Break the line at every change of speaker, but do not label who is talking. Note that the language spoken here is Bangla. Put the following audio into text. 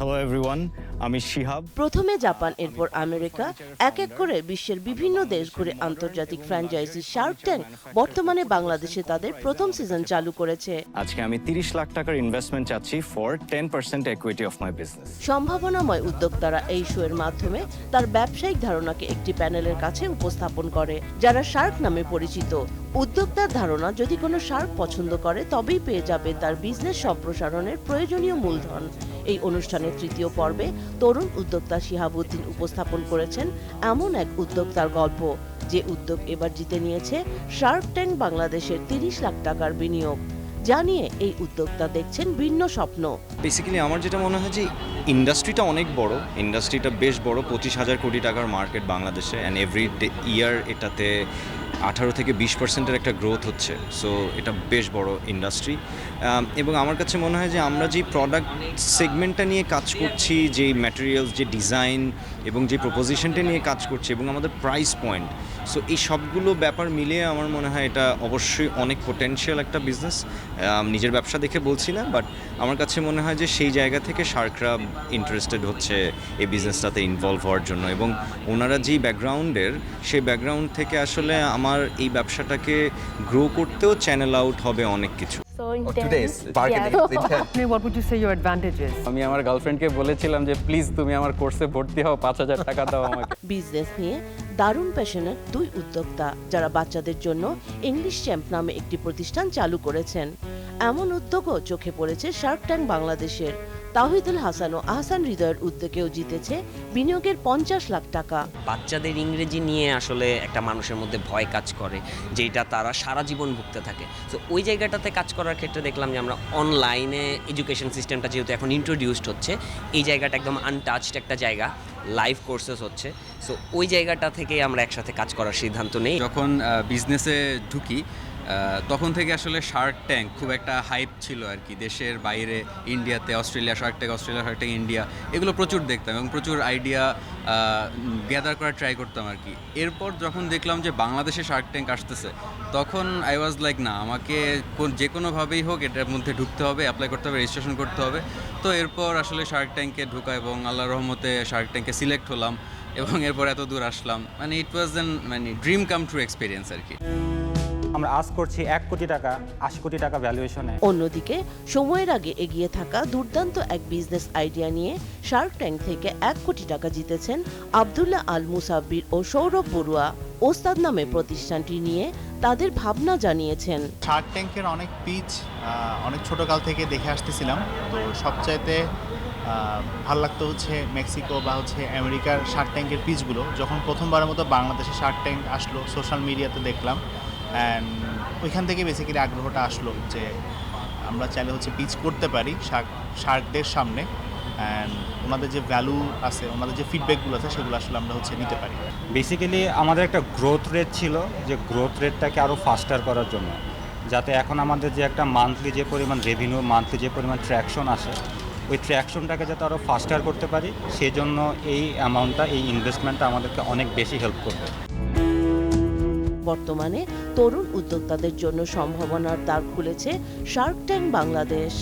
হ্যালো এভরিওয়ান আমি শিহাব
প্রথমে জাপান এরপর আমেরিকা। এক এক করে বিশ্বের বিভিন্ন দেশ ঘুরে আন্তর্জাতিক ফ্র্যাঞ্চাইজি শার্ক ট্যাঙ্ক বর্তমানে বাংলাদেশে তাদের প্রথম সিজন চালু করেছে।
আজকে আমি তিরিশ লাখ টাকার ইনভেস্টমেন্ট চাচ্ছি for ten percent equity of my business
সম্ভাবনাময় উদ্যোক্তারা এই শোয়ের মাধ্যমে তার ব্যবসায়িক ধারণাকে একটি প্যানেলের কাছে উপস্থাপন করে যারা শার্ক নামে পরিচিত। উদ্যোক্তার ধারণা যদি কোনো শার্ক পছন্দ করে তবেই পেয়ে যাবে তার বিজনেস সম্প্রসারণের প্রয়োজনীয় মূলধন। এই অনুষ্ঠানের তৃতীয় পর্বে তরুণ উদ্যোক্তা শিহাবুদ্দিন উপস্থাপন করেছেন এমন এক উদ্যোক্তার গল্প, যে উদ্যোগ এবার জিতে নিয়েছে শার্ক ট্যাঙ্ক বাংলাদেশের তিরিশ লাখ টাকার বিনিয়োগ। জানিয়ে এই উদ্যোক্তা দেখছেন ভিন্ন স্বপ্ন।
বেসিক্যালি আমার যেটা মনে হয় যে ইন্ডাস্ট্রিটা অনেক বড়, ইন্ডাস্ট্রিটা বেশ বড়, পঁচিশ হাজার কোটি টাকার মার্কেট বাংলাদেশে অ্যান্ড এভরি ইয়ার এটাতে আঠারো থেকে বিশ পার্সেন্টের একটা গ্রোথ হচ্ছে। সো এটা বেশ বড় ইন্ডাস্ট্রি এবং আমার কাছে মনে হয় যে আমরা যে প্রোডাক্ট সেগমেন্টটা নিয়ে কাজ করছি, যে ম্যাটেরিয়ালস যে ডিজাইন এবং যে প্রপোজিশনটা নিয়ে কাজ করছি এবং আমাদের প্রাইস পয়েন্ট সো এই সবগুলো ব্যাপার মিলিয়ে আমার মনে হয় এটা অবশ্যই অনেক পোটেনশিয়াল একটা বিজনেস নিজের ব্যবসা দেখে বলছি না বাট আমার কাছে মনে হয় যে সেই জায়গা থেকে শার্করা ইন্টারেস্টেড হচ্ছে এই বিজনেসটাতে ইনভলভ হওয়ার জন্য এবং ওনারা যেই ব্যাকগ্রাউন্ডের সেই ব্যাকগ্রাউন্ড থেকে আসলে আমার এই ব্যবসাটাকে গ্রো করতেও চ্যানেল আউট হবে অনেক কিছু।
Oh?
আমি আমার গার্লফ্রেন্ডকে বলেছিলাম যে প্লিজ তুমি আমার কোর্সে ভর্তি হও পাঁচ হাজার টাকা দাও আমাকে।
বিজনেস নিয়ে দারুণ প্যাশনের দুই উদ্যোক্তা যারা বাচ্চাদের জন্য ইংলিশ চ্যাম্প নামে একটি প্রতিষ্ঠান চালু করেছেন। এমন উদ্যোগও চোখে পড়েছে শার্ক ট্যাঙ্ক বাংলাদেশের। তাহিদুল হাসান ও আহসান হৃদয়ের উদ্যোগেও জিতেছে বিনিয়োগের পঞ্চাশ লাখ টাকা।
বাচ্চাদের ইংরেজি নিয়ে আসলে একটা মানুষের মধ্যে ভয় কাজ করে যেটা তারা সারা জীবন ভুগতে থাকে। তো ওই জায়গাটাতে কাজ করার ক্ষেত্রে দেখলাম যে আমরা অনলাইনে এডুকেশন সিস্টেমটা যেহেতু এখন ইন্ট্রোডিউসড হচ্ছে এই জায়গাটা একদম আনটাচড একটা জায়গা লাইভ কোর্সেস হচ্ছে। সো ওই জায়গাটা থেকে আমরা একসাথে কাজ করার সিদ্ধান্ত নেই।
যখন বিজনেসে ঢুকি তখন থেকে আসলে শার্ক ট্যাঙ্ক খুব একটা হাইপ ছিল আর কি। দেশের বাইরে ইন্ডিয়াতে Australia shark tank Australia shark tank India এগুলো প্রচুর দেখতাম এবং প্রচুর আইডিয়া গ্যাদার করার ট্রাই করতাম আর কি। এরপর যখন দেখলাম যে বাংলাদেশে শার্ক ট্যাঙ্ক আসতেছে, তখন আই ওয়াজ লাইক না, আমাকে যে কোনোভাবেই হোক এটার মধ্যে ঢুকতে হবে অ্যাপ্লাই করতে হবে রেজিস্ট্রেশন করতে হবে। তো এরপর আসলে শার্ক ট্যাঙ্কে ঢুকা এবং আল্লাহ রহমতে শার্ক ট্যাঙ্কে সিলেক্ট হলাম এবং এরপর এত দূর আসলাম। মানে ইট ওয়াজ এন মানে ড্রিম কাম ট্রু এক্সপিরিয়েন্স আর কি।
আমরা আজ করছি এক কোটি টাকা আশি কোটি টাকা ভ্যালুয়েশনে
অন্যদিকে সময়ের আগে এগিয়ে থাকা দুর্দান্ত এক বিজনেস আইডিয়া নিয়ে শার্ক ট্যাঙ্ক থেকে এক কোটি টাকা জিতেছেন আবদুল্লাহ আল মুসাব্বির ও সৌরভ বড়ুয়া। ওস্তাদ নামে প্রতিষ্ঠানটি নিয়ে তাদের ভাবনা জানিয়েছেন।
শার্ক ট্যাঙ্কের অনেক পিচ অনেক ছোটোকাল থেকে দেখে আসতেছিলাম। তো সবচাইতে ভালো লাগতো হচ্ছে মেক্সিকো বা হচ্ছে আমেরিকার শার্ক ট্যাঙ্কের পিচগুলো যখন প্রথমবারের মতো বাংলাদেশে শার্ক ট্যাঙ্ক আসলো সোশ্যাল মিডিয়াতে দেখলাম। অ্যান্ড ওইখান থেকে বেসিক্যালি আগ্রহটা আসলো যে আমরা চাইলে হচ্ছে পিচ করতে পারি শার্ক শার্কদের সামনে। অ্যান্ড ওনাদের যে ভ্যালু আছে, ওনাদের যে ফিডব্যাকগুলো আছে, সেগুলো আসলে আমরা হচ্ছে নিতে পারি।
বেসিক্যালি আমাদের একটা গ্রোথ রেট ছিল যে গ্রোথ রেটটাকে আরও ফাস্টার করার জন্য। যাতে এখন আমাদের যে একটা মান্থলি যে পরিমাণ রেভিনিউ মান্থলি যে পরিমাণ ট্র্যাকশন আসে, ওই ট্র্যাকশনটাকে যাতে আরও ফাস্টার করতে পারি, সেজন্য এই অ্যামাউন্টটা এই ইনভেস্টমেন্টটা আমাদেরকে অনেক বেশি হেল্প করবে।
বর্তমানে তরুণ উদ্যোক্তাদের জন্য সম্ভাবনার দ্বার খুলেছে শার্ক ট্যাঙ্ক বাংলাদেশ।